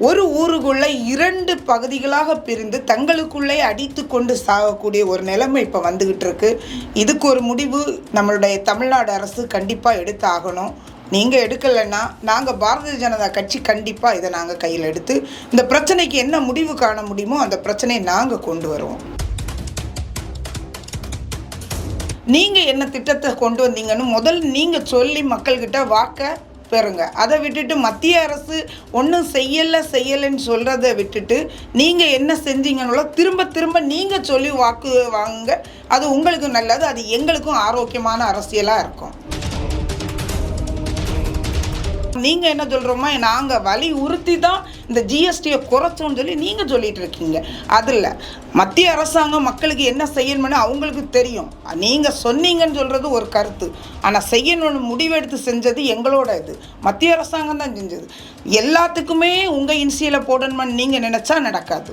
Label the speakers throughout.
Speaker 1: ஒரு ஊருக்குள்ளே இரண்டு பகுதிகளாக பிரிந்து தங்களுக்குள்ளே அடித்து கொண்டு சாகக்கூடிய ஒரு நிலைமை இப்போ வந்துக்கிட்டு இருக்கு. இதுக்கு ஒரு முடிவு நம்மளுடைய தமிழ்நாடு அரசு கண்டிப்பாக எடுத்து ஆகணும் நீங்கள் எடுக்கலைன்னா நாங்கள் பாரதிய ஜனதா கட்சி கண்டிப்பாக இதை நாங்கள் கையில் எடுத்து இந்த பிரச்சனைக்கு என்ன முடிவு காண முடியுமோ அந்த பிரச்சனையை நாங்கள் கொண்டு வருவோம். நீங்கள் என்ன திட்டத்தை கொண்டு வந்தீங்கன்னு முதல் நீங்கள் சொல்லி மக்கள்கிட்ட வாக்க பெறுங்க. அதை விட்டுட்டு மத்திய அரசு ஒன்றும் செய்யலை செய்யலைன்னு சொல்கிறத விட்டுட்டு நீங்கள் என்ன செஞ்சீங்கன்னு திரும்ப திரும்ப நீங்கள் சொல்லி வாக்கு வாங்க அது உங்களுக்கு நல்லது அது எங்களுக்கும் ஆரோக்கியமான அரசியலாக இருக்கும். நீங்கள் என்ன சொல்கிறோமா நாங்கள் வலி உறுத்தி தான் இந்த ஜிஎஸ்டியை குறைச்சோன்னு சொல்லி நீங்கள் சொல்லிட்டு இருக்கீங்க. அதில் மத்திய அரசாங்கம் மக்களுக்கு என்ன செய்யணும்னு அவங்களுக்கு தெரியும். நீங்கள் சொன்னீங்கன்னு சொல்கிறது ஒரு கருத்து. ஆனால் செய்யணும்னு முடிவெடுத்து செஞ்சது எங்களோட இது. மத்திய அரசாங்கம் தான் செஞ்சது. எல்லாத்துக்குமே உங்கள் இன்சியில் போடணும்னு நீங்கள் நினச்சா நடக்காது.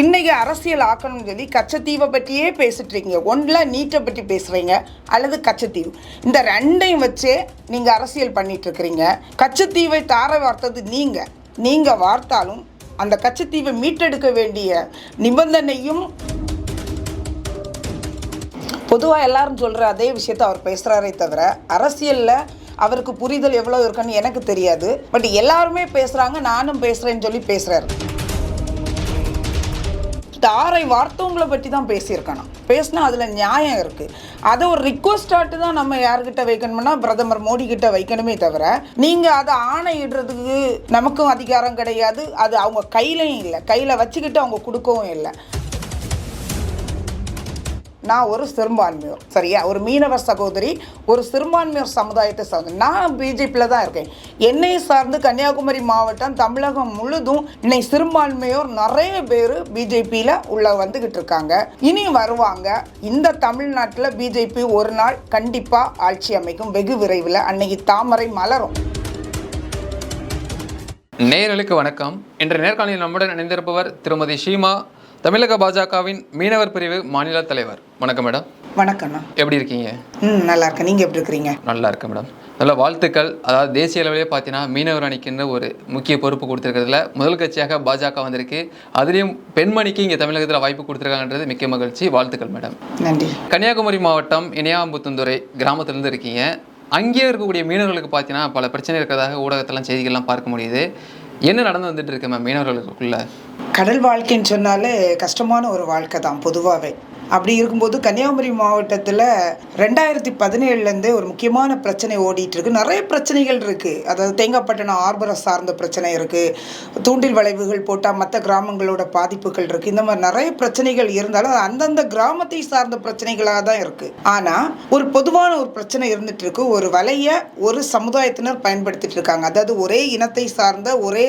Speaker 1: இன்றைக்கி அரசியல் ஆக்கணும்னு சொல்லி கச்சத்தீவை பற்றியே பேசிட்டு இருக்கீங்க ஒன்றில் நீட்டை பற்றி பேசுகிறீங்க அல்லது கச்சத்தீவு. இந்த ரெண்டையும் வச்சே நீங்கள் அரசியல் பண்ணிட்டு இருக்கிறீங்க கச்சத்தீவை தார வார்த்தது நீங்கள் நீங்கள் வார்த்தாலும் அந்த கச்சத்தீவை மீட்டெடுக்க வேண்டிய நிபந்தனையும் பொதுவாக எல்லாரும் சொல்கிற அதே விஷயத்த அவர் பேசுகிறாரே தவிர அரசியலில் அவருக்கு புரிதல் எவ்வளோ இருக்குன்னு எனக்கு தெரியாது. பட் எல்லாருமே பேசுகிறாங்க நானும் பேசுகிறேன்னு சொல்லி பேசுகிறாரு தாரை வார்த்தவங்களை பற்றி தான் பேசியிருக்கணும் பேசினா அதில் நியாயம் இருக்குது அதை ஒரு ரிக்வஸ்டாட்டு தான் நம்ம யார்கிட்ட வைக்கணும்னா பிரதமர் மோடி கிட்ட வைக்கணுமே தவிர நீங்கள் அதை ஆணையிடுறதுக்கு நமக்கும் அதிகாரம் கிடையாது. அது அவங்க கையிலையும் இல்லை. கையில் வச்சுக்கிட்டு அவங்க கொடுக்கவும் இல்லை. நான் ஒரு சிறுபான்மையோர் சரியா? ஒரு மீனவ சகோதரி ஒரு சிறுபான்மையோர் சமுதாயத்தை சார்ந்து. நான் பிஜேபியில் தான் இருக்கேன். என்னை சார்ந்து கன்னியாகுமரி மாவட்டம் தமிழகம் முழுதும் இன்னை சிறுபான்மையோர் நிறைய பேர் பிஜேபியில் உள்ள வந்துக்கிட்டு இருக்காங்க. இனி வருவாங்க. இந்த தமிழ்நாட்டில் பிஜேபி ஒரு நாள் கண்டிப்பாக ஆட்சி அமைக்கும். வெகு விரைவில் அன்னைக்கு தாமரை மலரும்.
Speaker 2: நேயர்களுக்கு வணக்கம். இன்று நேர்காணலில் நம்முடன் இணைந்திருப்பவர் திருமதி ஷீமா தமிழக பாஜகவின் மீனவர் பிரிவு மாநில தலைவர். வணக்கம் மேடம்.
Speaker 1: வணக்கம்ண்ணா
Speaker 2: எப்படி இருக்கீங்க?
Speaker 1: ம் நல்லா இருக்கேன். நீங்கள் எப்படி இருக்கிறீங்க?
Speaker 2: நல்லா இருக்கேன் மேடம். நல்ல வாழ்த்துக்கள். அதாவது தேசிய அளவிலே பார்த்தீங்கன்னா மீனவர் அணிக்குன்ற ஒரு முக்கிய பொறுப்பு கொடுத்துருக்கிறதுல முதல் கட்சியாக பாஜக வந்திருக்கு. அதுலேயும் பெண்மணிக்கு இங்கே தமிழகத்தில் வாய்ப்பு கொடுத்துருக்காங்கன்றது மிக்க மகிழ்ச்சி. வாழ்த்துக்கள் மேடம்.
Speaker 1: நன்றி.
Speaker 2: கன்னியாகுமரி மாவட்டம் இனியாம்புத்துந்துறை கிராமத்திலேருந்து இருக்கீங்க. அங்கேயே இருக்கக்கூடிய மீனவர்களுக்கு பார்த்தீங்கன்னா பல பிரச்சனை இருக்கிறதாக ஊடகத்தெல்லாம் செய்திகள்லாம் பார்க்க முடியுது. என்ன நடந்து வந்துட்டு இருக்கு மேம் மீனவர்களுக்குள்ள?
Speaker 1: கடல் வாழ்க்கைன்னு சொன்னாலே கஷ்டமான ஒரு வாழ்க்கை தான் பொதுவாகவே அப்படி இருக்கும்போது கன்னியாகுமரி மாவட்டத்தில் ரெண்டாயிரத்தி பதினேழுலேருந்தே ஒரு முக்கியமான பிரச்சனை ஓடிட்டு இருக்கு நிறைய பிரச்சனைகள் இருக்குது அதாவது தேங்காப்பட்டினம் ஆர்பரை சார்ந்த பிரச்சனை இருக்குது தூண்டில் வளைவுகள் போட்டால் மற்ற கிராமங்களோட பாதிப்புகள் இருக்குது இந்த மாதிரி நிறைய பிரச்சனைகள் இருந்தாலும் அது அந்தந்த கிராமத்தை சார்ந்த பிரச்சனைகளாக தான் இருக்குது ஆனால் ஒரு பொதுவான ஒரு பிரச்சனை இருந்துட்டு இருக்கு ஒரு வலையை ஒரு சமுதாயத்தினர் பயன்படுத்திட்டு இருக்காங்க அதாவது ஒரே இனத்தை சார்ந்த ஒரே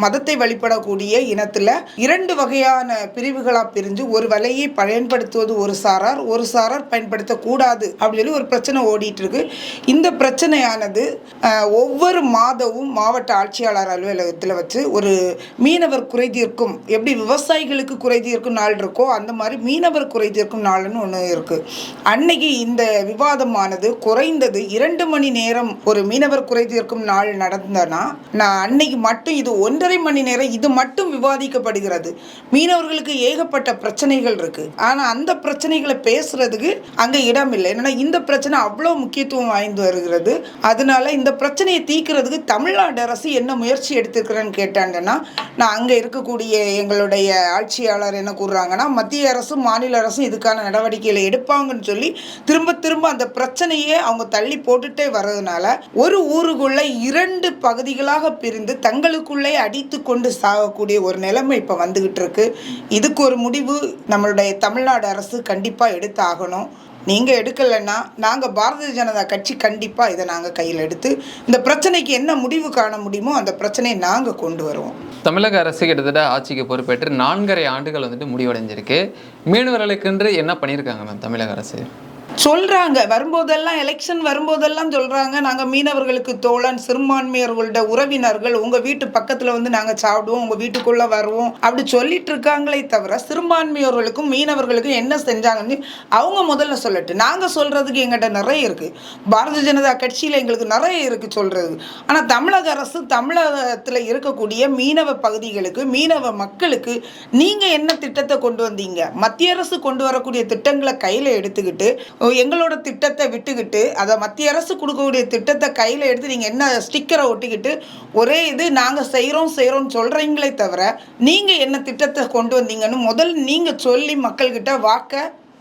Speaker 1: மதத்தை வழிபடக்கூடிய இனத்தில் இரண்டு வகையான பிரிவுகளாக பிரிஞ்சு ஒரு வலையை பயன்படுத்துவது ஒரு சாரார் ஒரு சாரார் பயன்படுத்தக்கூடாது அப்படின்னு சொல்லி ஒரு பிரச்சனை ஓடிட்டு இருக்கு இந்த பிரச்சனையானது ஒவ்வொரு மாதமும் மாவட்ட ஆட்சியாளர் அலுவலகத்தில் வச்சு ஒரு மீனவர் குறைதீர்க்கும் எப்படி விவசாயிகளுக்கு குறைதீர்க்கும் நாள் இருக்கோ அந்த மாதிரி மீனவர் குறைதீர்க்கும் நாள்னு ஒன்று இருக்கு. அன்னைக்கு இந்த விவாதமானது குறைந்தது இரண்டு மணி நேரம் ஒரு மீனவர் குறைதீர்க்கும் நாள் நடந்தனா நான் அன்னைக்கு மட்டும் இது ஒன்றரை மணி நேரம் இது மட்டும் விவாதிக்கப்படுகிறது. மீனவர்களுக்கு ஏகப்பட்ட பிரச்சனைகள் இருக்கு. ஆனா அந்த பிரச்சனைகளை பேசுறதுக்கு அங்க இடம் இல்லை. என்னன்னா இந்த பிரச்சனை அவ்வளோ முக்கியத்துவம் வாய்ந்து வருகிறது. அதனால இந்த பிரச்சனையை தீர்க்கிறதுக்கு தமிழ்நாடு அரசு என்ன முயற்சி எடுத்திருக்கிறேன்னு கேட்டாங்கன்னா நான் அங்க இருக்கக்கூடிய எங்களுடைய ஆட்சியாளர் என்ன கூறுறாங்கன்னா மத்திய அரசும் மாநில அரசும் இதுக்கான நடவடிக்கைகளை எடுப்பாங்கன்னு சொல்லி திரும்ப திரும்ப அந்த பிரச்சனையே அவங்க தள்ளி போட்டுட்டே வர்றதுனால ஒரு ஊருக்குள்ள இரண்டு பகுதிகளாக பிரிந்து தங்களுக்குள்ளே அடித்து கொண்டு சாகக்கூடிய ஒரு நிலைமை இப்போ வந்துகிட்டு இருக்கு. இதுக்கு ஒரு முடிவு நம்மளுடைய தமிழ்நாடு அரசு அரசு கண்டிப்பாக எடுத்தாகணும். நீங்கள் எடுக்கலைன்னா நாங்கள் பாரதிய ஜனதா கட்சி கண்டிப்பாக இதை நாங்கள் கையில் எடுத்து இந்த பிரச்சனைக்கு என்ன முடிவு காண முடியுமோ அந்த பிரச்சனையை நாங்கள் கொண்டு வருவோம்.
Speaker 2: தமிழக அரசு கிட்டத்தட்ட ஆட்சிக்கு பொறுப்பேற்று நான்கரை ஆண்டுகள் வந்துட்டு முடிவடைஞ்சிருக்கு. மீனவர்களுக்கென்று என்ன பண்ணியிருக்காங்க மேம் தமிழக அரசு?
Speaker 1: சொல்கிறாங்க வரும்போதெல்லாம் எலெக்ஷன் வரும்போதெல்லாம் சொல்கிறாங்க நாங்கள் மீனவர்களுக்கு தோழன் சிறுபான்மையர்களோட உறவினர்கள் உங்கள் வீட்டு பக்கத்தில் வந்து நாங்கள் சாப்பிடுவோம் உங்கள் வீட்டுக்குள்ளே வருவோம். அப்படி சொல்லிட்டு இருக்காங்களே தவிர சிறுபான்மையோர்களுக்கும் மீனவர்களுக்கும் என்ன செஞ்சாங்கன்னு அவங்க முதல்ல சொல்லட்டு. நாங்கள் சொல்கிறதுக்கு எங்கிட்ட நிறைய இருக்குது பாரதிய ஜனதா கட்சியில் எங்களுக்கு நிறைய இருக்குது சொல்கிறது ஆனால் தமிழக அரசு தமிழகத்தில் இருக்கக்கூடிய மீனவ பகுதிகளுக்கு மீனவ மக்களுக்கு நீங்கள் என்ன திட்டத்தை கொண்டு வந்தீங்க? மத்திய அரசு கொண்டு வரக்கூடிய திட்டங்களை கையில் எடுத்துக்கிட்டு எங்களோட திட்டத்தை விட்டுக்கிட்டு அதை மத்திய அரசு கொடுக்கக்கூடிய திட்டத்தை கையில் எடுத்து நீங்கள் என்ன ஸ்டிக்கரை ஒட்டிக்கிட்டு ஒரே இது நாங்கள் செய்கிறோம் செய்கிறோம்னு சொல்கிறீங்களே தவிர நீங்கள் என்ன திட்டத்தை கொண்டு வந்தீங்கன்னு முதல்ல நீங்கள் சொல்லி மக்கள்கிட்ட வாக்க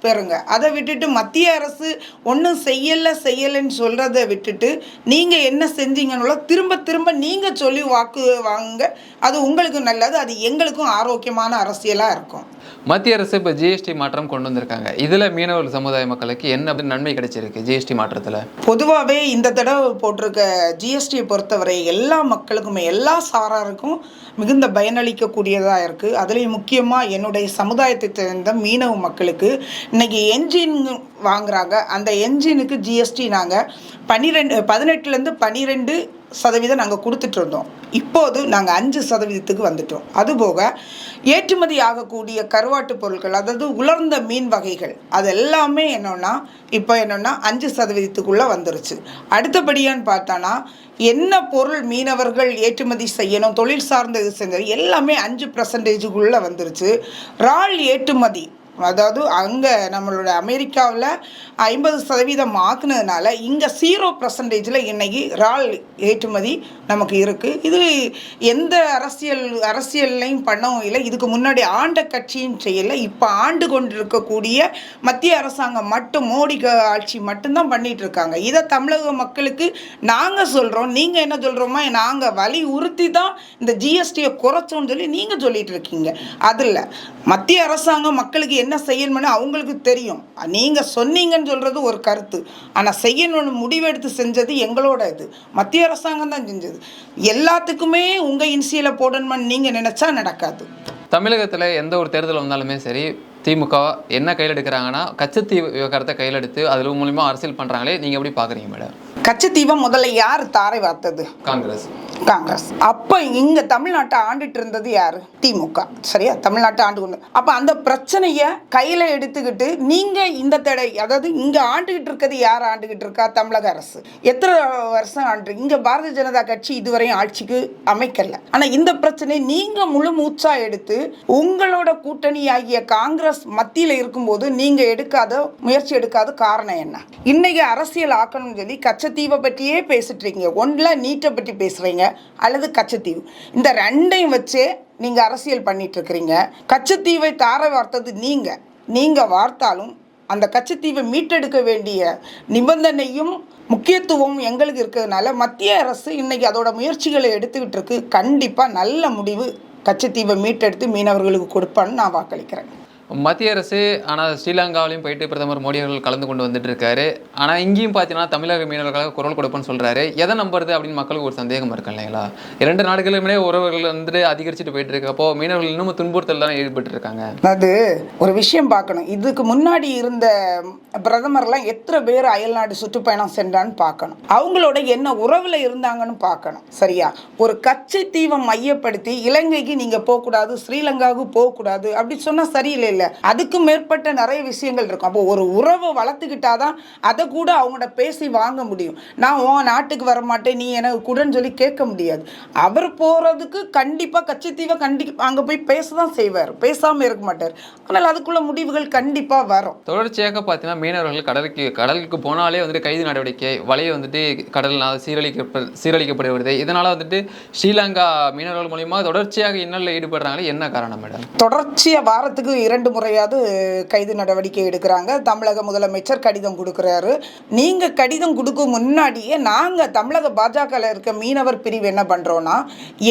Speaker 1: பெறுங்க. அதை விட்டுட்டு மத்திய அரசு ஒன்றும் செய்யலை செய்யலைன்னு சொல்கிறத விட்டுட்டு நீங்கள் என்ன செஞ்சீங்கன்னு திரும்ப திரும்ப நீங்கள் சொல்லி வாக்கு வாங்க அது உங்களுக்கு நல்லது அது எங்களுக்கும் ஆரோக்கியமான அரசியலாக இருக்கும்.
Speaker 2: மத்திய அரசு இப்போ ஜிஎஸ்டி மாற்றம் கொண்டு வந்திருக்காங்க. இதில் மீனவர் சமுதாய மக்களுக்கு என்ன நன்மை கிடைச்சிருக்கு ஜிஎஸ்டி மாற்றத்தில்?
Speaker 1: பொதுவாகவே இந்த தடவை போட்டிருக்க ஜிஎஸ்டியை பொறுத்தவரை எல்லா மக்களுக்குமே எல்லா சாராருக்கும் மிகுந்த பயனளிக்கக்கூடியதாக இருக்குது அதுலேயும் முக்கியமாக என்னுடைய சமுதாயத்தை சேர்ந்த மீனவ மக்களுக்கு இன்னைக்கு என்ஜின் வாங்குறாங்க. அந்த என்ஜினுக்கு ஜிஎஸ்டி நாங்கள் பன்னிரெண்டு பதினெட்டுலேருந்து பன்னிரெண்டு சதவீதம் நாங்கள் கொடுத்துட்டு இருந்தோம் இப்போது நாங்கள் அஞ்சு சதவீதத்துக்கு வந்துட்டோம். அதுபோக ஏற்றுமதி ஆகக்கூடிய கருவாட்டு பொருட்கள் அதாவது உலர்ந்த மீன் வகைகள் அது எல்லாமே என்னன்னா இப்போ என்னென்னா அஞ்சு சதவீதத்துக்குள்ளே வந்துருச்சு. அடுத்தபடியான்னு பார்த்தானா என்ன பொருள் மீனவர்கள் ஏற்றுமதி செய்யணும் தொழில் சார்ந்த இது செஞ்சது எல்லாமே அஞ்சு பர்சன்டேஜுக்குள்ளே வந்துருச்சு. இறால் ஏற்றுமதி அதாவது அங்கே நம்மளோட அமெரிக்காவில் ஐம்பது சதவீதம் ஆக்குனதுனால இங்கே ஜீரோ பர்சன்டேஜில் இன்றைக்கி இறால் ஏற்றுமதி நமக்கு இருக்குது இது எந்த அரசியல் அரசியல்லையும் பண்ணவும் இல்லை. இதுக்கு முன்னாடி ஆண்ட கட்சியும் செய்யலை இப்போ ஆண்டு கொண்டு இருக்கக்கூடிய மத்திய அரசாங்கம் மட்டும் மோடி ஆட்சி மட்டும்தான் பண்ணிகிட்டு இருக்காங்க இதை தமிழக மக்களுக்கு நாங்கள் சொல்கிறோம் நீங்கள் என்ன சொல்கிறோமா நாங்கள் வலியுறுத்தி தான் இந்த ஜிஎஸ்டியை குறைச்சோன்னு சொல்லி நீங்கள் சொல்லிகிட்டு இருக்கீங்க அதில் மத்திய அரசாங்கம் மக்களுக்கு என்ன என்ன செய்யணும்னு அவங்களுக்கு தெரியும். நீங்கள் சொன்னீங்கன்னு சொல்கிறது ஒரு கருத்து. ஆனால் செய்யணும்னு முடிவெடுத்து செஞ்சது எங்களோட இது. மத்திய அரசாங்கம் தான் செஞ்சது. எல்லாத்துக்குமே உங்கள் இன்சியில் போடணும்னு நீங்கள் நினச்சா நடக்காது.
Speaker 2: தமிழகத்தில் எந்த ஒரு தேர்தல் வந்தாலுமே சரி திமுக என்ன கையில் எடுக்கிறாங்கன்னா கச்சத்தீவு விவகாரத்தை கையில் எடுத்து அதில் மூலிமா அரசியல் பண்ணுறாங்களே நீங்கள் எப்படி பார்க்குறீங்க மேடம்?
Speaker 1: கச்சத்தீவம் முதல்ல யார் தாரை வார்த்தது
Speaker 2: காங்கிரஸ்.
Speaker 1: காங்கிரஸ். அப்போ இங்க தமிழ்நாட்டை ஆண்டுட்டு இருந்தது யாரு? திமுக. சரியா? தமிழ்நாட்டை ஆண்டு கொண்டு அப்ப அந்த பிரச்சனைய கையில எடுத்துக்கிட்டு நீங்க இந்த தடை அதாவது இங்க ஆண்டுகிட்டு இருக்கிறது யார் ஆண்டுகிட்டு இருக்கா? தமிழக அரசு. எத்தனை வருஷம் ஆண்டு இங்க பாரதிய ஜனதா கட்சி இதுவரையும் ஆட்சிக்கு அமைக்கல. ஆனா இந்த பிரச்சனை நீங்க முழு மூச்சா எடுத்து உங்களோட கூட்டணி ஆகிய காங்கிரஸ் மத்தியில இருக்கும்போது நீங்க எடுக்காத முயற்சி எடுக்காத காரணம் என்ன? இன்னைக்கு அரசியல் ஆக்கணும்னு சொல்லி கச்சத்தீவை பற்றியே பேசிட்டுருக்கீங்க. ஒன்றில் நீட்டை பற்றி பேசுகிறீங்க அல்லது கச்சத்தீவு. இந்த ரெண்டையும் வச்சே நீங்கள் அரசியல் பண்ணிகிட்ருக்கிறீங்க கச்சத்தீவை தார வார்த்தது நீங்கள் நீங்கள் வார்த்தாலும் அந்த கச்சத்தீவை மீட்டெடுக்க வேண்டிய நிபந்தனையும் முக்கியத்துவமும் எங்களுக்கு இருக்கிறதுனால மத்திய அரசு இன்றைக்கி அதோட முயற்சிகளை எடுத்துக்கிட்டு இருக்கு கண்டிப்பாக நல்ல முடிவு கச்சத்தீவை மீட்டெடுத்து மீனவர்களுக்கு கொடுப்பான்னு நான் வாக்களிக்கிறேன்.
Speaker 2: மத்திய அரசு ஆனால் ஸ்ரீலங்காவிலையும் போயிட்டு பிரதமர் மோடி அவர்கள் கலந்து கொண்டு வந்துட்டு இருக்காரு ஆனால் இங்கேயும் பார்த்தீங்கன்னா தமிழக மீனவர்களுக்காக குரல் கொடுப்பேன்னு சொல்கிறாரு எதை நம்புறது அப்படின்னு மக்களுக்கு ஒரு சந்தேகம் இருக்கு இல்லைங்களா? இரண்டு நாடுகளுமே உறவுகள் வந்துட்டு அதிகரிச்சுட்டு போயிட்டு இருக்கப்போ மீனவர்கள் இன்னும் துன்புறுத்தல் தான் ஈடுபட்டு இருக்காங்க
Speaker 1: அது ஒரு விஷயம் பார்க்கணும். இதுக்கு முன்னாடி இருந்த பிரதமர்லாம் எத்தனை பேர் அயல்நாடு சுற்றுப்பயணம் சென்றான்னு பார்க்கணும். அவங்களோட என்ன உறவில் இருந்தாங்கன்னு பார்க்கணும். சரியா? ஒரு கச்சை தீவை மையப்படுத்தி இலங்கைக்கு நீங்கள் போகக்கூடாது ஸ்ரீலங்காவுக்கு போகக்கூடாது அப்படி சொன்னால் சரியில்லை இல்லை. அதுக்கு மேற்பட்ட நிறைய விஷயங்கள் இருக்கும். அப்போ ஒரு உறவை வளர்த்துக்கிட்டாதான் அதை கூட அவங்களோட பேசி வாங்க முடியும். நான் உன் நாட்டுக்கு வர மாட்டேன் நீ எனக்கு கூடன்னு சொல்லி கேட்க முடியாது. அவர் போகிறதுக்கு கண்டிப்பாக கச்சத்தீவை கண்டி அங்கே போய் பேச தான் செய்வார். பேசாமல் இருக்க மாட்டார். ஆனால் அதுக்குள்ள முடிவுகள் கண்டிப்பாக வரும்.
Speaker 2: தொடர்ச்சியாக பார்த்தீங்கன்னா மீனவர்கள் கடலுக்கு கடலுக்கு போனாலே வந்துட்டு கைது நடவடிக்கை வலையை வந்துட்டு கடலில் சீரழிக்க சீரழிக்கப்படுவது இதனால் வந்துட்டு ஸ்ரீலங்கா மீனவர்கள் மூலியமாக தொடர்ச்சியாக இன்னலில் ஈடுபடுறாங்களே என்ன காரணம் மேடம்?
Speaker 1: தொடர்ச்சியாக வாரத்துக்கு இரண்டு முறையாவது கைது நடவடிக்கை எடுக்கிறாங்க. தமிழக முதலமைச்சர் கடிதம் கொடுக்குறாரு. நீங்கள் கடிதம் கொடுக்க முன்னாடியே நாங்கள் தமிழக பாஜகவில் இருக்க மீனவர் பிரிவு என்ன பண்ணுறோன்னா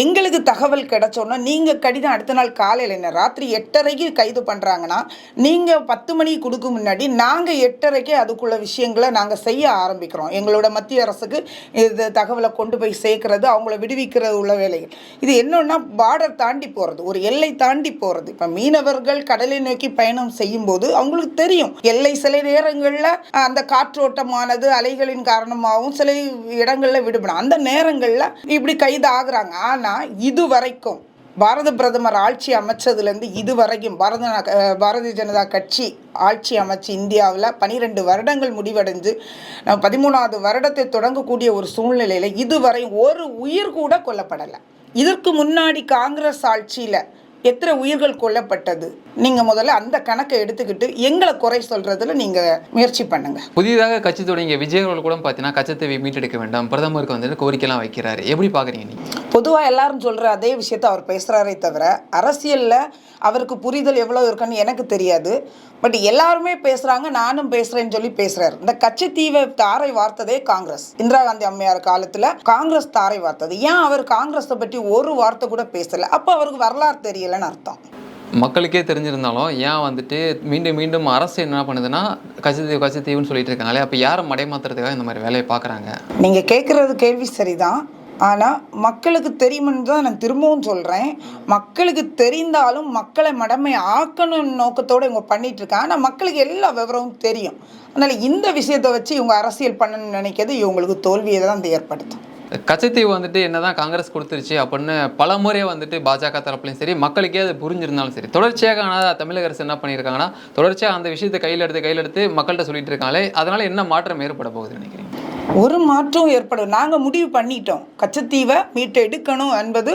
Speaker 1: எங்களுக்கு தகவல் கிடைச்சோன்னா நீங்கள் கடிதம் அடுத்த நாள் காலையில் என்ன ராத்திரி எட்டரைக்கு கைது பண்ணுறாங்கன்னா நீங்கள் பத்து மணிக்கு கொடுக்க முன்னாடி நாங்கள் எட்டரைக்கே அதுக்குள்ள விஷயங்களை நாங்கள் செய்ய ஆரம்பிக்கிறோம். எங்களோட மத்திய அரசுக்கு இது தகவலை கொண்டு போய் சேர்க்கறது அவங்கள விடுவிக்கிறது உள்ள வேலைகள். இது என்னன்னா பார்டர் தாண்டி போகிறது ஒரு எல்லை தாண்டி போகிறது இப்போ மீனவர்கள் கடலில் நோக்கி பயணம் செய்யும்போது அவங்களுக்கு தெரியும். எல்லை சில நேரங்களில் அந்த காற்றோட்டமானது அலைகளின் காரணமாகவும் சில இடங்களில் விடுபடும். அந்த நேரங்களில் இப்படி கைது ஆகுறாங்க ஆனால் இது வரைக்கும் பாரத பிரதமர் ஆட்சி அமைச்சதுலேருந்து இது வரைக்கும் பாரத பாரதிய ஜனதா கட்சி ஆட்சி அமைச்சு இந்தியாவில் பனிரெண்டு வருடங்கள் முடிவடைஞ்சு நம்ம பதிமூணாவது வருடத்தை தொடங்கக்கூடிய ஒரு சூழ்நிலையில் இதுவரை ஒரு உயிர் கூட கொல்லப்படலை. இதற்கு முன்னாடி காங்கிரஸ் ஆட்சியில் எத்தனை உயிர்கள் கொல்லப்பட்டது? நீங்கள் முதல்ல அந்த கணக்கை எடுத்துக்கிட்டு எங்களை குறை சொல்கிறதுல நீங்கள் முயற்சி பண்ணுங்கள்
Speaker 2: புதிதாக கட்சி தொடங்கிய விஜய் அவர்கள் கூட பார்த்தீங்கன்னா கச்சத்தீவை மீட்டெடுக்க வேண்டாம். பிரதமருக்கு வந்துட்டு கோரிக்கைலாம் வைக்கிறாரு. எப்படி பார்க்குறீங்க நீங்கள்
Speaker 1: பொதுவாக எல்லாரும் சொல்கிற அதே விஷயத்த அவர் பேசுகிறாரே தவிர அரசியலில் அவருக்கு புரிதல் எவ்வளோ இருக்குன்னு எனக்கு தெரியாது. பட் எல்லாருமே பேசுகிறாங்க நானும் பேசுகிறேன்னு சொல்லி பேசுகிறாரு இந்த கச்சத்தீவை தாரை வார்த்ததே காங்கிரஸ். இந்திரா காந்தி அம்மையார் காலத்தில் காங்கிரஸ் தாரை வார்த்தது. ஏன் அவர் காங்கிரஸை பற்றி ஒரு வார்த்தை கூட பேசலை? அப்போ அவருக்கு வரலாறு தெரியலைன்னு அர்த்தம்.
Speaker 2: மக்களுக்கே தெரிஞ்சிருந்தாலும் ஏன் வந்துட்டு மீண்டும் மீண்டும் அரசு என்ன பண்ணுதுன்னா கச்சத்தீவு கச்சத்தீவுன்னு சொல்லிட்டு இருக்காங்களே அப்போ யாரை மடைமாத்துறதுக்காக இந்த மாதிரி வேலையை பார்க்குறாங்க?
Speaker 1: நீங்கள் கேட்குறது கேள்வி சரிதான். ஆனால் மக்களுக்கு தெரியுமென்னு தான் நான் திரும்பவும் சொல்கிறேன் மக்களுக்கு தெரிந்தாலும் மக்களை மடமை ஆக்கணும் நோக்கத்தோடு இவங்க பண்ணிட்டு இருக்காங்க. ஆனால் மக்களுக்கு எல்லா விவரமும் தெரியும். அதனால் இந்த விஷயத்தை வச்சு இவங்க அரசியல் பண்ணணும்னு நினைக்கிறது இவங்களுக்கு தோல்வியை தான் இது ஏற்படுத்தும்.
Speaker 2: கச்சத்தீவு வந்துட்டு என்னதான் காங்கிரஸ் கொடுத்துருச்சு அப்படின்னு பல முறையே வந்துட்டு பாஜக தரப்புலையும் சரி மக்களுக்கே அது புரிஞ்சிருந்தாலும் சரி தொடர்ச்சியாக ஆனால் தமிழக அரசு என்ன பண்ணியிருக்காங்கன்னா தொடர்ச்சியாக அந்த விஷயத்தை கையில் எடுத்து கையில் எடுத்து மக்கள்கிட்ட சொல்லிட்டு இருக்காங்களே அதனால என்ன மாற்றம் ஏற்பட போகுதுன்னு நினைக்கிறீங்க?
Speaker 1: ஒரு மாற்றம் ஏற்படும் நாங்கள் முடிவு பண்ணிட்டோம். கச்சத்தீவை மீட்டு எடுக்கணும் என்பது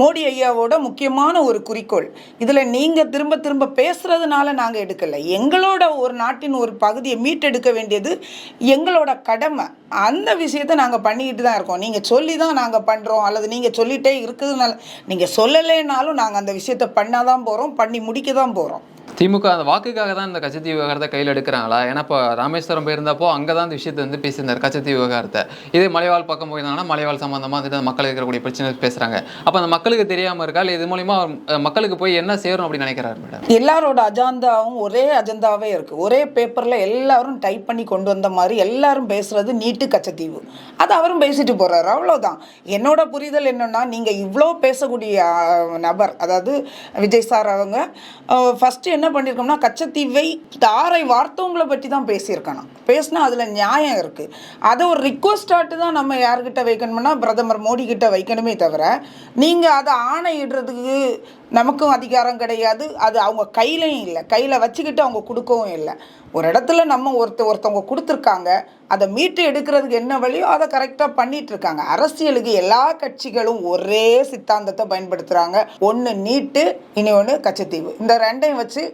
Speaker 1: மோடி ஐயாவோட முக்கியமான ஒரு குறிக்கோள். இதில் நீங்கள் திரும்ப திரும்ப பேசுகிறதுனால நாங்கள் எடுக்கலை. எங்களோட ஒரு நாட்டின் ஒரு பகுதியை மீட்டெடுக்க வேண்டியது எங்களோட கடமை. அந்த விஷயத்தை நாங்கள் பண்ணிக்கிட்டு தான் இருக்கோம். நீங்கள் சொல்லி தான் நாங்கள் பண்ணுறோம் அல்லது நீங்கள் சொல்லிட்டே இருக்குதுனால நீங்கள் சொல்லலைனாலும் நாங்கள் அந்த விஷயத்தை பண்ணாதான் தான் போகிறோம் பண்ணி முடிக்க தான் போகிறோம்
Speaker 2: திமுக அந்த வாக்குக்காக தான் இந்த கச்சத்தீவு விவகாரத்தை கையில் எடுக்கிறாங்களா? ஏன்னா இப்போ ராமேஸ்வரம் போயிருந்தப்போ அங்கே தான் இந்த விஷயத்தை வந்து பேசியிருந்தார் கச்சத்தீவு விவகாரத்தை. இதே மலைவாழ் பக்கம் போயிருந்தாங்கன்னா மலைவாழ் சம்மந்தமாக வந்துட்டு மக்கள் மக்களுக்கு இருக்கக்கூடிய பிரச்சனை பேசுகிறாங்க அப்போ அந்த மக்களுக்கு தெரியாமல் இருக்கா? இல்லை இது மூலிமா அவர் மக்களுக்கு போய் என்ன சேரும் அப்படின்னு நினைக்கிறாரு மேடம்?
Speaker 1: எல்லாரோட அஜாந்தாவும் ஒரே அஜெண்டாவே இருக்குது ஒரே பேப்பரில் எல்லாரும் டைப் பண்ணி கொண்டு வந்த மாதிரி எல்லாரும் பேசுகிறது நீட்டு கச்சத்தீவு. அது அவரும் பேசிட்டு போகிறாரு அவ்வளோதான் என்னோட புரிதல் என்னென்னா நீங்கள் இவ்வளோ பேசக்கூடிய நபர் அதாவது விஜய் சார் அவங்க ஃபஸ்ட்டு என்ன என்ன பண்ணியிருக்கோம்னா கச்சத்தீவை தாரை வார்த்தவங்களை பற்றி தான் பேசியிருக்கணும். பேசினா அதில் நியாயம் இருக்குது அதை ஒரு ரிக்வஸ்டாட்டு தான் நம்ம யார்கிட்ட வைக்கணும்னா பிரதமர் மோடி கிட்ட வைக்கணுமே தவிர நீங்கள் அதை ஆணையிடுறதுக்கு நமக்கும் அதிகாரம் கிடையாது. அது அவங்க கையிலையும் இல்லை. கையில் வச்சுக்கிட்டு அவங்க கொடுக்கவும் இல்லை. ஒரு இடத்துல நம்ம ஒருத்த ஒருத்தவங்க கொடுத்துருக்காங்க. அதை மீட்டு எடுக்கிறதுக்கு என்ன வழியோ அதை கரெக்டாக பண்ணிட்டு இருக்காங்க அரசியலுக்கு எல்லா கட்சிகளும் ஒரே சித்தாந்தத்தை பயன்படுத்துகிறாங்க ஒன்று நீட்டு இனி ஒன்று கச்சத்தீவு. இந்த ரெண்டையும் வச்சு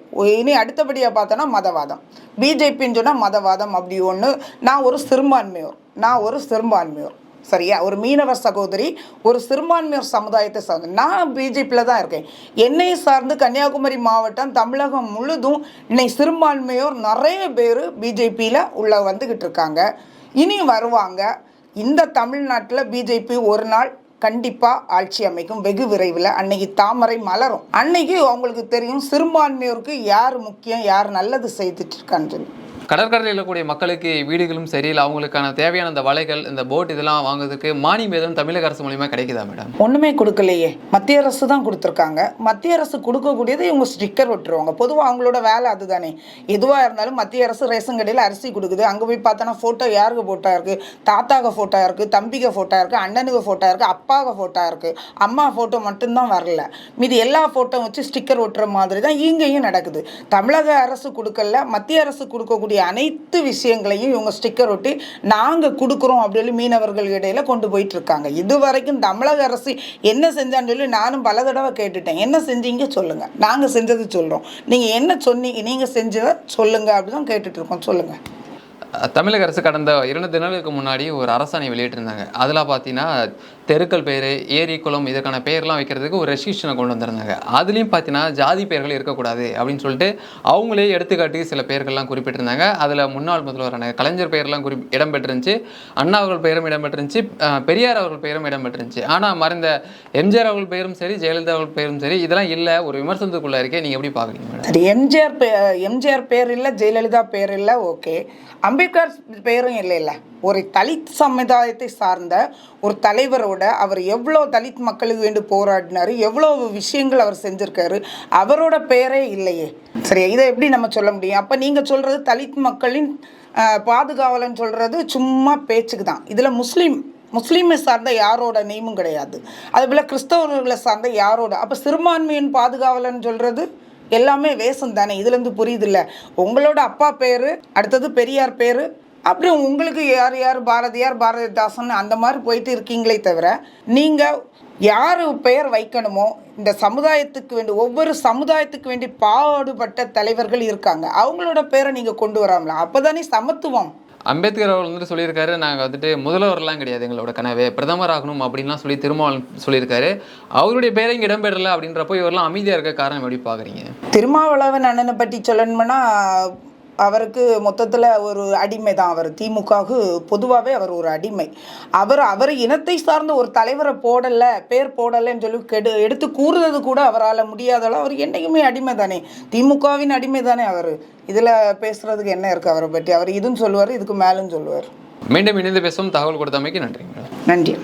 Speaker 1: இனி அடுத்தபடியாக பார்த்தோன்னா மதவாதம். பிஜேபின்னு சொன்னால் மதவாதம் அப்படி ஒன்று நான் ஒரு சிறுபான்மையோர். நான் ஒரு சிறுபான்மையோர். சரியா? ஒரு மீனவர் சகோதரி ஒரு சிறுபான்மையோர் சமுதாயத்தை சார்ந்து நான் பிஜேபியில் தான் இருக்கேன். என்னை சார்ந்து கன்னியாகுமரி மாவட்டம் தமிழகம் முழுதும் இன்னைக்கு சிறுபான்மையோர் நிறைய பேர் பிஜேபியில் உள்ள வந்துக்கிட்டு இருக்காங்க. இனி வருவாங்க. இந்த தமிழ்நாட்டில் பிஜேபி ஒரு நாள் கண்டிப்பாக ஆட்சி அமைக்கும். வெகு விரைவில். அன்னைக்கு தாமரை மலரும். அன்னைக்கு அவங்களுக்கு தெரியும் சிறுபான்மையோருக்கு யார் முக்கியம் யார் நல்லது செய்துட்டு இருக்கான்னு சொல்லி.
Speaker 2: கடற்கரையில் இருக்கக்கூடிய மக்களுக்கு வீடுகளும் சரி இல்லை அவங்களுக்கான தேவையான இந்த வலைகள் இந்த போட் இதெல்லாம் வாங்குறதுக்கு மானியம் எதுவும் தமிழக அரசு மூலியமா கிடைக்குதா மேடம்
Speaker 1: ஒன்றுமே கொடுக்கலையே. மத்திய அரசு தான் கொடுத்துருக்காங்க. மத்திய அரசு கொடுக்கக்கூடியது இவங்க ஸ்டிக்கர் விட்டுருவாங்க. பொதுவாக அவங்களோட வேலை அதுதானே. எதுவாக இருந்தாலும் மத்திய அரசு ரேஷன் கடையில் அரிசி கொடுக்குது. அங்கே போய் பார்த்தோன்னா ஃபோட்டோ யாருக்கு ஃபோட்டோ இருக்குது தாத்தாக ஃபோட்டோ இருக்குது தம்பிக ஃபோட்டோ இருக்குது அண்ணனுக்கு ஃபோட்டோ இருக்குது அப்பாவுக்கு ஃபோட்டோ இருக்குது அம்மா ஃபோட்டோ மட்டும்தான் வரல. மீதி எல்லா ஃபோட்டோ வச்சு ஸ்டிக்கர் ஒட்டுற மாதிரி தான் இங்கேயும் நடக்குது. தமிழக அரசு கொடுக்கல. மத்திய அரசு கொடுக்கக்கூடிய அனைத்து விஷயங்களையும் இவங்க ஸ்டிக்கர் ஒட்டி நாங்கள் கொடுக்குறோம் அப்படின்னு மீனவர்கள் இடையில கொண்டு போயிட்டு இருக்காங்க இது வரைக்கும் தமிழக அரசு என்ன செஞ்சான்னு சொல்லி நானும் பல தடவை கேட்டுட்டேன். என்ன செஞ்சீங்க சொல்லுங்க. நாங்கள் செஞ்சது சொல்கிறோம் நீங்கள் என்ன சொன்னீங்க நீங்கள் செஞ்சதை சொல்லுங்க அப்படிதான் கேட்டுட்டு இருக்கோம் சொல்லுங்க
Speaker 2: தமிழக அரசு கடந்த இரண்டு தினங்களுக்கு முன்னாடி ஒரு அரசாணை வெளியிட்டிருந்தாங்க. அதில் பார்த்தீங்கன்னா தெருக்கள் பேர் ஏரி குளம் இதற்கான பெயர்லாம் வைக்கிறதுக்கு ஒரு ரெஸ்ட்ரிக்ஷனை கொண்டு வந்திருந்தாங்க. அதுலேயும் பார்த்தீங்கன்னா ஜாதி பெயர்கள் இருக்கக்கூடாது அப்படின்னு சொல்லிட்டு அவங்களே எடுத்துக்காட்டி சில பெயர்கள்லாம் குறிப்பிட்டிருந்தாங்க. அதில் முன்னாள் முதல்வரான கலைஞர் பெயர்லாம் குறி இடம்பெற்றிருந்துச்சு. அண்ணா அவர்கள் பெயரும் இடம்பெற்றிருந்துச்சு. பெரியார் அவர்கள் பெயரும் இடம்பெற்றிருந்துச்சு. ஆனால் மறைந்த எம்ஜிஆர் அவர்கள் பெயரும் சரி ஜெயலலிதா அவர்கள் பெயரும் சரி இதெல்லாம் இல்லை. ஒரு விமர்சனத்துக்குள்ளே இருக்கே நீங்கள் எப்படி பார்க்குறீங்க மேடம்?
Speaker 1: சரி எம்ஜிஆர் பே எம்ஜிஆர் பேர் இல்லை ஜெயலலிதா பேர் இல்லை ஓகே. அம்பேத்கர் பேரும் இல்லை இல்லை. ஒரு தலித் சமுதாயத்தை சார்ந்த ஒரு தலைவரோட விட அவர் எவ்வளோ தலித் மக்களுக்கு வேண்டி போராடினாரு எவ்வளோ விஷயங்கள் அவர் செஞ்சுருக்காரு அவரோட பேரே இல்லையே. சரி இதை எப்படி நம்ம சொல்ல முடியும்? அப்போ நீங்கள் சொல்கிறது தலித் மக்களின் பாதுகாவலன்னு சொல்கிறது சும்மா பேச்சுக்கு தான். இதில் முஸ்லீம் முஸ்லீமை சார்ந்த யாரோட நேமும் கிடையாது. அதுபோல் கிறிஸ்தவர்களை சார்ந்த யாரோட? அப்போ சிறுபான்மையின் பாதுகாவலன்னு சொல்கிறது எல்லாமே வேஷம் தானே? இதுலேருந்து புரியுதுல்ல உங்களோட அப்பா பேர் அடுத்தது பெரியார் பேர் அப்புறம் உங்களுக்கு யார் யார் பாரதியார் பாரதிதாசன் அந்த மாதிரி போயிட்டு இருக்கீங்களே தவிர நீங்கள் யார் பெயர் வைக்கணுமோ இந்த சமுதாயத்துக்கு வேண்டி ஒவ்வொரு சமுதாயத்துக்கு வேண்டி பாடுபட்ட தலைவர்கள் இருக்காங்க. அவங்களோட பேரை நீங்கள் கொண்டு வராமல? அப்போ தானே சமத்துவம்.
Speaker 2: அம்பேத்கர் அவர்கள் வந்துட்டு சொல்லியிருக்காரு நாங்கள் வந்துட்டு முதல்வர்லாம் கிடையாது எங்களோட கனவே பிரதமர் ஆகணும் அப்படின்லாம் சொல்லி திருமாவளவன் சொல்லியிருக்காரு. அவருடைய பேரை இங்கே இடம்பெறல அப்படின்றப்போ இவரெல்லாம் அமைதியாக இருக்க காரணம் எப்படி பார்க்குறீங்க
Speaker 1: திருமாவளவன் அண்ணனை பற்றி சொல்லணும்னா அவருக்கு மொத்தத்தில் ஒரு அடிமை தான் அவர். திமுகவுக்கு பொதுவாகவே அவர் ஒரு அடிமை. அவர் அவர் இனத்தை சார்ந்த ஒரு தலைவரை போடலை பேர் போடலைன்னு சொல்லி கெடு எடுத்து கூறுறது கூட அவரால் முடியாதால அவர் என்றைக்குமே அடிமை தானே. திமுகவின் அடிமை தானே அவர். இதில் பேசுகிறதுக்கு என்ன இருக்குது அவரை பற்றி? அவர் இதுன்னு சொல்லுவார் இதுக்கு மேலும் சொல்லுவார்.
Speaker 2: மீண்டும் இணைந்து பேசும் தகவல் கொடுத்தமைக்கு நன்றிங்க
Speaker 1: நன்றி.